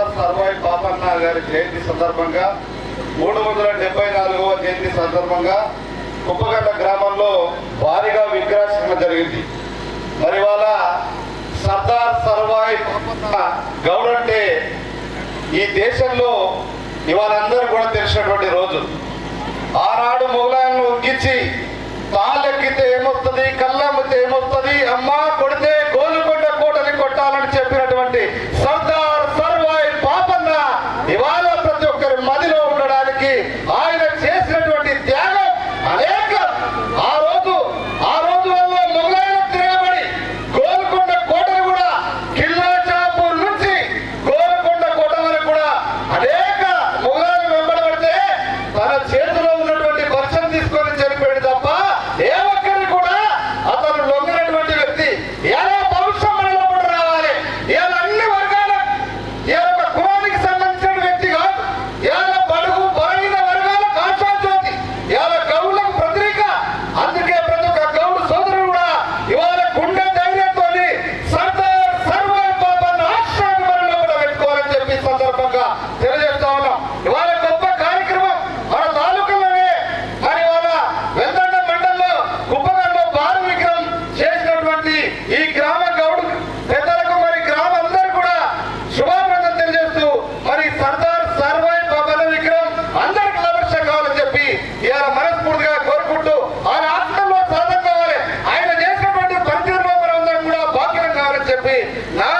సర్దార్ సర్వాయి పాపన్న గారి జయంతి సందర్భంగా మూడు వందల డెబ్బై నాలుగవ జయంతి సందర్భంగా కుప్పగడ్డ గ్రామంలో భారీగా విగ్రహార్చన జరిగింది. మరి వాళ్ళ సర్దార్ సర్వాయి పాపన్న గౌడ్ అంటే ఈ దేశంలో ఇవాళ అందరూ కూడా తెలిసినటువంటి రోజు. ఆనాడు మొగలాయలను ఉగ్గించి Valeu! serve